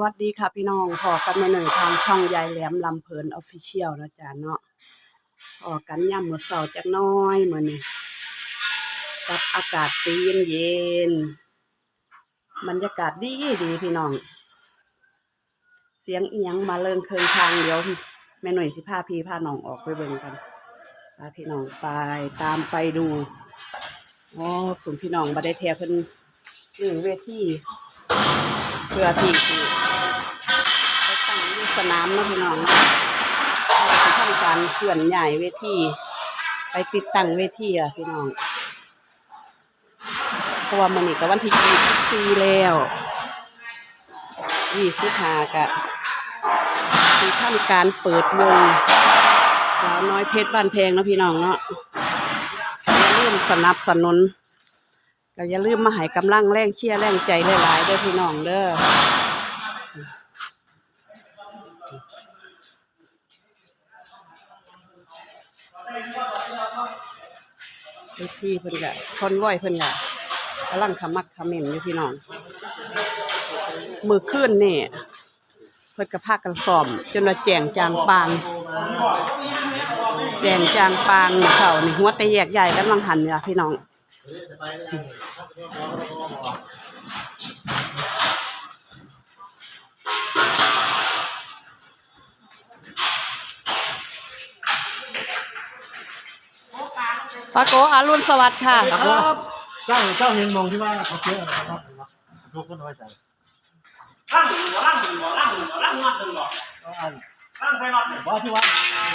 วัสดีค่ะพี่น้องพอกันม่หน่อยทางช่องยายแหลมลำเพลินออฟฟิเชียลนะจ๊ะเนาะพอกันย่ำมื้อเช้าจักน้อยมือนี้กับอากาศตีเย็นเย็นบรรยากาศดีดีพี่น้อง เสียงเอียงมาเลิงเคิงทางเดี๋ยวแม่หน่อยสิพาพี่พาน้องออกไปเบิ่งกันพาพี่น้องไปตามไปดูอ๋อคุณพี่น้องบ่ได้แท้เพิ่นยืนเวทีเพื่อที่ สนามนะพี่น้องเราจะทำการเคลื่อนย้ายเวทีไปติดตั้งเวทีอะพี่น้อง เพราะว่ามันนี่ก็วันที่ยี่สิบสี่แล้วยี่สิบห้ากะคือทำการเปิดวงสาวน้อยเพชรบ้านแพงนะพี่น้องเนาะอย่าลืมสนับสนุนก็อย่าลืมมาให้กำลังแรงเชียร์แรงใจหลายๆเด้อพี่น้องเด้อ ไปที่เพิ่นกะคนไหวเพิ่นกะกำลังขมักขมิ้นอยู่พี่น้อง มือขึ้นนี่เพิ่นกระพากันซ้อม จนว่าแจงจางปางแจงจางปางเขานี่หัวแต่แยกใหญ่กันวังหันเนี่ยพี่น้อง ปาโกอารุณสวัสดิ์ค่ะ ครับเจ้าเจ้าเห็นมองที่ว่าเขาเชื่อนะครับลูกก็น้อยใจล่างหนึ่งล่างหนึ่งล่างหนึ่งล่างนัดหนึ่งหรอก็อันล่างไปนัดหนึ่งว่าที่ว่า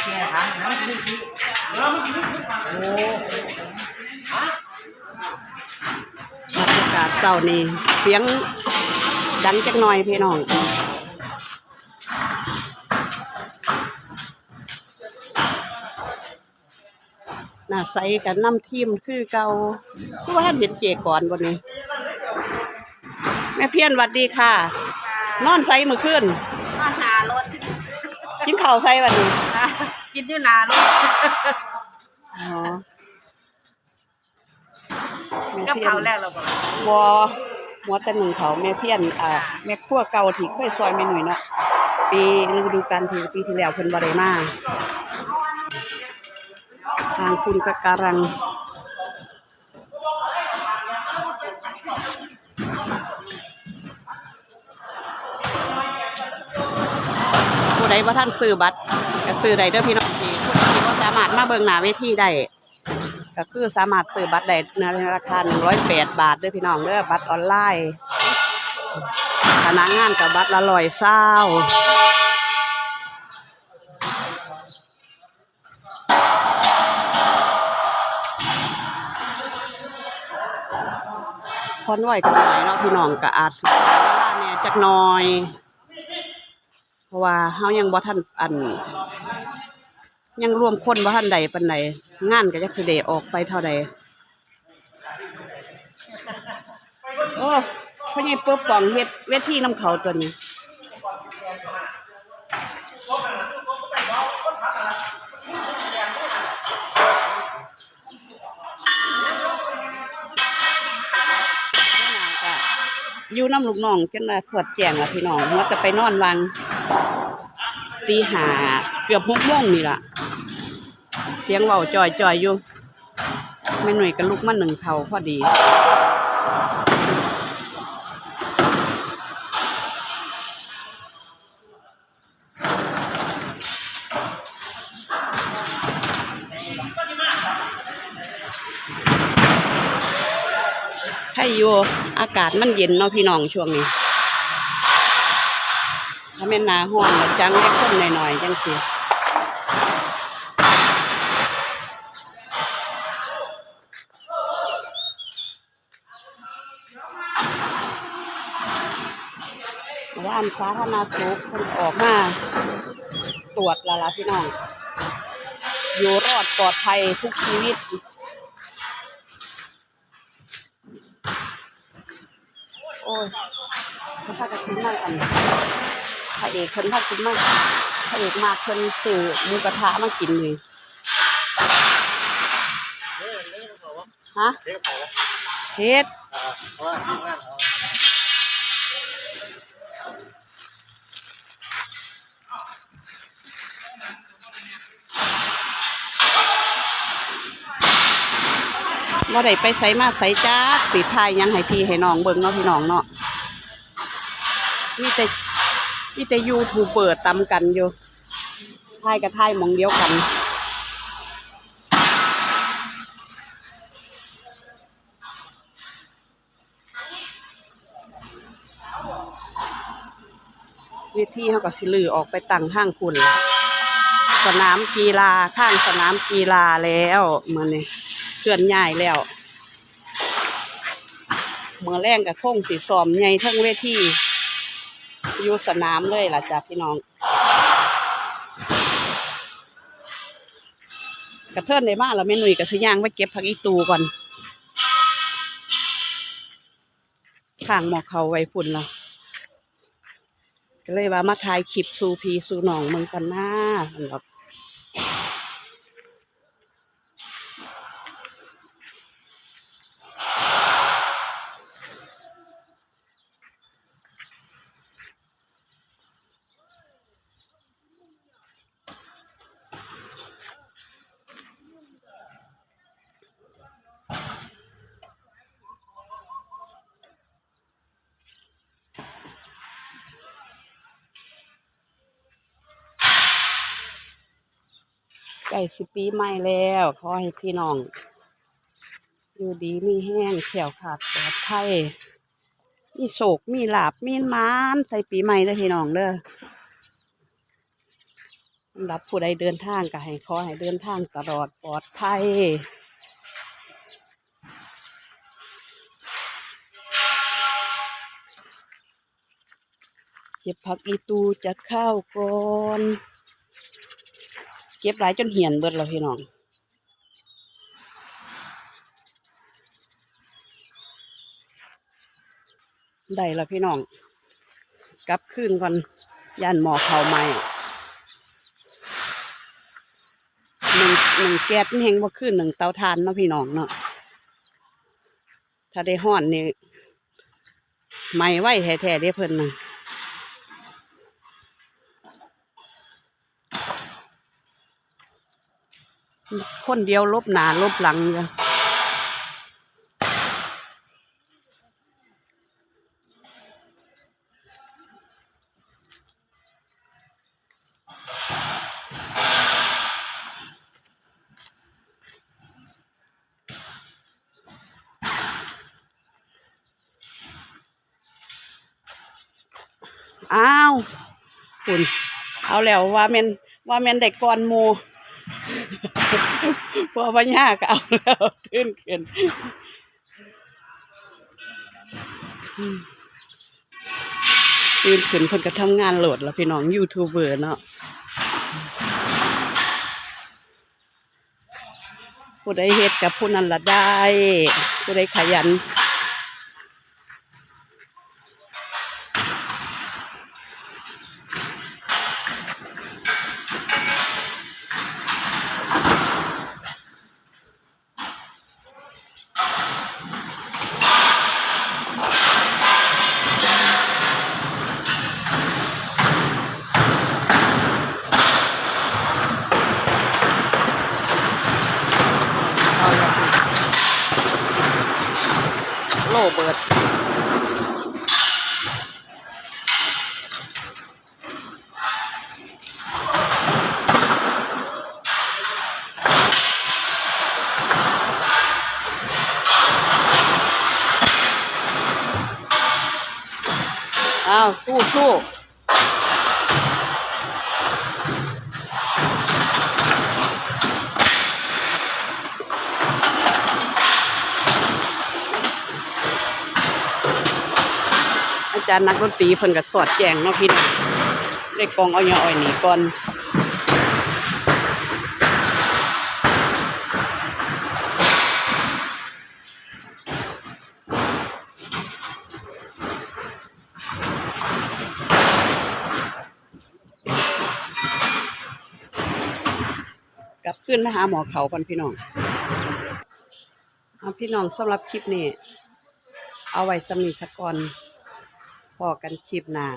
ที่ไหนหางน้ำนี่คือเดี๋ยวเราไม่กินไม่กินโอ้บรรยากาศเจ้านี่เสียงดังจักหน่อยพี่น้อง หน้าใสกันน้ำทีมคือเก่าคือว่าท่านเห็นเจก่อนวันนี้ แม่เพี้ยนหวัดดีค่ะ นอนไฟมือขึ้นมาหารถกินข้าวไฟวันนี้กินอยู่หนารถอ๋อแม่กับพี้ยนเขาวแรกเราบอกวอหัวแต่หนึ่งเขาแม่เพี้ยนอ่าแม่ครัวเก่าที่เคยซอยแม่หนุ่ยเนาะปีฤดูกาลที่ปีที่แล้วเพิ่นบ่ได้มา ทางคุณกะการัง ผู้ใดว่าท่านซื้อบัตรก็ซื้อได้เด้อพี่น้องที่ผู้ใดที่บ่สามารถมาเบิ่งหน้าเวทีได้ก็คือสามารถซื้อบัตรได้ในราคา108 บาทเด้อพี่น้องเด้อบัตรออนไลน์พนักงานกับบัตรละร้อยเศร้า คอนไหวกันหลายเนาะพี่น้องก็อาจสิใช้เวลาแหน่จักหน่อย เพราะว่าเฮายังบ่ทันอัน ยังรวมคนบ่ทันใดปานใดงานก็จะคือเด้ออกไปเท่าใดโอ้พ่อใหญ่ปุ๊บปองเฮ็ดเวทีน้ำเขาตัวนี้ อยู่น้ำลูกน้องจนว่าสวดแจงละพี่น้องว่าจะไปนอนวังตีหาเกือบหกโมงนี่ละเสียงเบาจอยจอยอยู่แม่หน่วยกับลูกมาหนึ่งเขาพอดี ให้อยู่อากาศมันเย็นเนาะพี่น้องช่วงนี้ถ้าแม่นนาห้อนจังได้นหน่อยๆจังสิว่านสาธารณสุขคนออกมาตรวจละละพี่น้อง อยู่รอดปลอดภัยทุกชีวิต พากันกินมากกันพระเอกคนพากินมากพระเอกมากคนสื่อมูกระทะมากินเลยฮะเฮ็ดบ่ได้ไปใส่มาใส่จ้าสีไทยยังให้พี่ให้น้องเบิ่งเนาะพี่น้องเนาะ มีแต่มีแต่ยูทูบเบอร์ตำกันอยู่ทายกับทายมองเดียวกันเวทีเขาก็สิลือออกไปตั้งห้างคุณละสนามกีฬาข้างสนามกีฬาแล้วเมื่อนี่เคลื่อนย้ายแล้วเมื่อแรงกับโค้งสีซอมใหญ่ทั้งเวที อยู่สนามเลยล่ะจ้ะพี่น้อง กระเทินในบ้านเราไม่หนุ่ยกับสิย่างไว้เก็บผักอีตูก่อนข้างหมอกเขาไว้ฝุ่นเราก็เลยว่ามาถ่ายคลิปสูพีสูน้องเมืองกันหน้าสำหรับใกล้สิปีใหม่แล้ว ขอให้พี่น้อง อยู่ดีมีแห้งแขวขาดปลอดภัยมีโศกมีหลาบมีหมานใส่ปีใหม่เด้อพี่น้องเด้อรับผู้ใดเดินทางก็ให้ขอให้เดินทางตลอดปลอดภัยเก็บผักอีตูจะเข้าวก่อน เก็บหลายจนเหี่ยนเบิดแล้วพี่น้องได้แล้วพี่น้องกลับคืนก่อนย่านหมอเขาใหม่หนึ่งหนึ่งแก๊สนแหงบ่ขึ้นหนึ่งเตาถ่านเนาะพี่น้องเนาะถ้าได้ห้อนนี่ไหม่ไหวแท้ๆเด้เพิ่นน่ะ คนเดียวลบหนาลบหลังจ้ะอ้าวคุณเอาแล้วว่าแมนว่าแมนได้ก่อนหมู พอปัญญาก็เอาแล้วขึ้นขึ้นอืมขึ้นขึ้นเพิ่นก็ทำงานโหลดแล้วพี่น้องยูทูบเบอร์เนาะผู้ใดเฮ็ดกับผู้นั้นละได้ ผู้ใดขยัน เอาละโลเบิดอ้าวสู้สู้ จารย์นักดนตรีเพิ่นก็สอดแจงเนาะพี่น้องได้กองเอาอย่าอ่อยหนีก่อนกลับขึ้นมาหาหมอเขาก่อนพี่น้องเอาพี่น้องสำหรับคลิปนี้ เอาไว้สำนีสักก่อน พอกันคลิปหน้า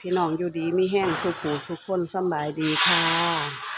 พี่น้องอยู่ดีมีแห้งสุขูสุขคนสบายดีค่ะ